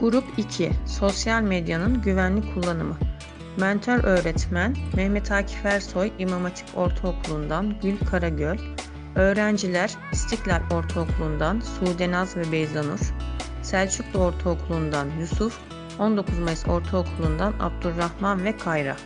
Grup 2 Sosyal medyanın güvenli kullanımı. Mentor öğretmen Mehmet Akif Ersoy İmam Hatip Ortaokulu'ndan Gül Karagöl Öğrenciler İstiklal Ortaokulu'ndan Sude Naz ve Beyza Nur Selçuklu Ortaokulu'ndan Yusuf 19 Mayıs Ortaokulu'ndan Abdurrahman ve Kayra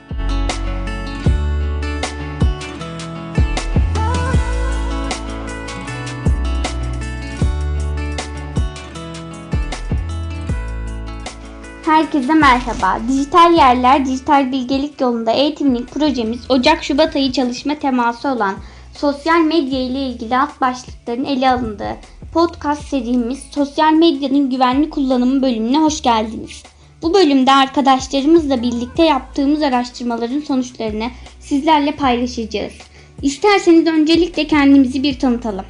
Herkese merhaba. Dijital Yerler Dijital Bilgelik Yolunda Eğitimlik projemiz Ocak-Şubat ayı çalışma teması olan sosyal medya ile ilgili alt başlıkların ele alındığı podcast serimiz Sosyal Medyanın Güvenli Kullanımı bölümüne hoş geldiniz. Bu bölümde arkadaşlarımızla birlikte yaptığımız araştırmaların sonuçlarını sizlerle paylaşacağız. İsterseniz öncelikle kendimizi bir tanıtalım.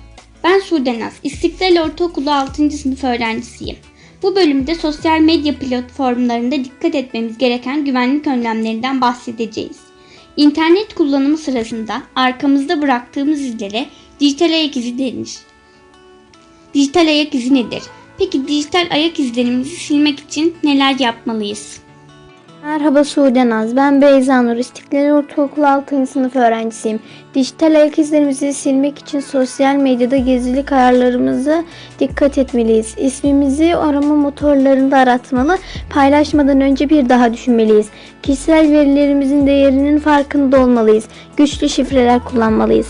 Ben Sude Naz, İstiklal Ortaokulu 6. sınıf öğrencisiyim. Bu bölümde sosyal medya platformlarında dikkat etmemiz gereken güvenlik önlemlerinden bahsedeceğiz. İnternet kullanımı sırasında arkamızda bıraktığımız izlere dijital ayak izi denir. Dijital ayak izi nedir? Peki dijital ayak izlerimizi silmek için neler yapmalıyız? Merhaba Sude Naz. Ben Beyza Nur. İstiklal Ortaokulu 6. sınıf öğrencisiyim. Dijital ayak izlerimizi silmek için sosyal medyada gizlilik ayarlarımıza dikkat etmeliyiz. İsmimizi arama motorlarında aratmalı, paylaşmadan önce bir daha düşünmeliyiz. Kişisel verilerimizin değerinin farkında olmalıyız. Güçlü şifreler kullanmalıyız.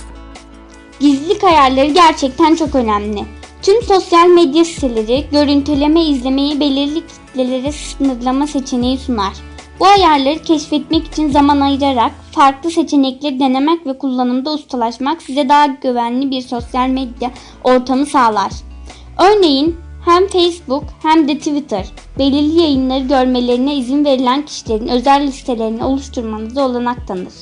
Gizlilik ayarları gerçekten çok önemli. Tüm sosyal medya siteleri görüntüleme izlemeyi belirli kitlelere sınırlama seçeneği sunar. Bu ayarları keşfetmek için zaman ayırarak farklı seçenekleri denemek ve kullanımda ustalaşmak size daha güvenli bir sosyal medya ortamı sağlar. Örneğin hem Facebook hem de Twitter belirli yayınları görmelerine izin verilen kişilerin özel listelerini oluşturmanıza olanak tanır.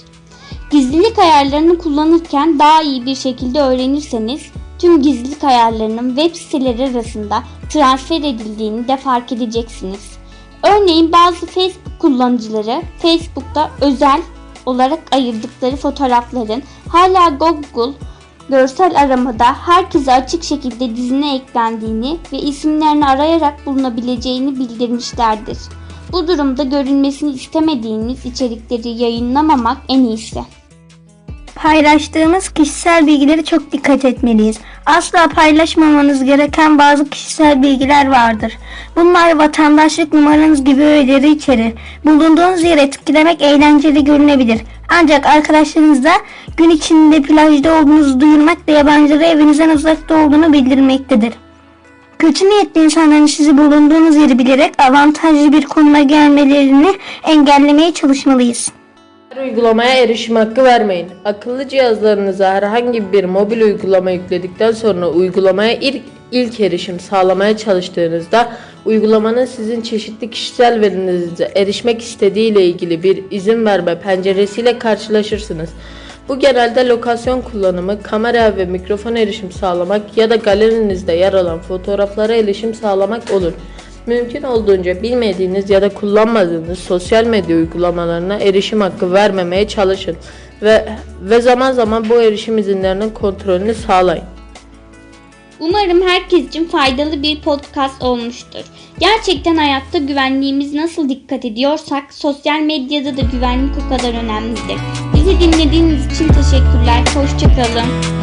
Gizlilik ayarlarını kullanırken daha iyi bir şekilde öğrenirseniz tüm gizlilik ayarlarının web siteleri arasında transfer edildiğini de fark edeceksiniz. Örneğin bazı Facebook kullanıcıları Facebook'ta özel olarak ayırdıkları fotoğrafların hala Google görsel aramada herkese açık şekilde dizine eklendiğini ve isimlerini arayarak bulunabileceğini bildirmişlerdir. Bu durumda görünmesini istemediğiniz içerikleri yayınlamamak en iyisi. Paylaştığımız kişisel bilgileri çok dikkat etmeliyiz. Asla paylaşmamanız gereken bazı kişisel bilgiler vardır. Bunlar vatandaşlık numaranız gibi öğeleri içerir. Bulunduğunuz yeri etkilemek eğlenceli görünebilir. Ancak arkadaşlarınıza gün içinde plajda olduğunuzu duyurmak da yabancılara evinizden uzakta olduğunu bildirmektedir. Kötü niyetli insanların sizi bulunduğunuz yeri bilerek avantajlı bir konuma gelmelerini engellemeye çalışmalıyız. Uygulamaya erişim hakkı vermeyin. Akıllı cihazlarınıza herhangi bir mobil uygulama yükledikten sonra uygulamaya ilk, ilk erişim sağlamaya çalıştığınızda uygulamanın sizin çeşitli kişisel verilerinize erişmek istediği ile ilgili bir izin verme penceresiyle karşılaşırsınız. Bu genelde lokasyon kullanımı, kamera ve mikrofon erişim sağlamak ya da galerinizde yer alan fotoğraflara erişim sağlamak olur. Mümkün olduğunca bilmediğiniz ya da kullanmadığınız sosyal medya uygulamalarına erişim hakkı vermemeye çalışın ve ve zaman zaman bu erişim izinlerinin kontrolünü sağlayın. Umarım herkes için faydalı bir podcast olmuştur. Gerçekten hayatta güvenliğimiz nasıl dikkat ediyorsak sosyal medyada da güvenlik o kadar önemlidir. Bizi dinlediğiniz için teşekkürler. Hoşçakalın.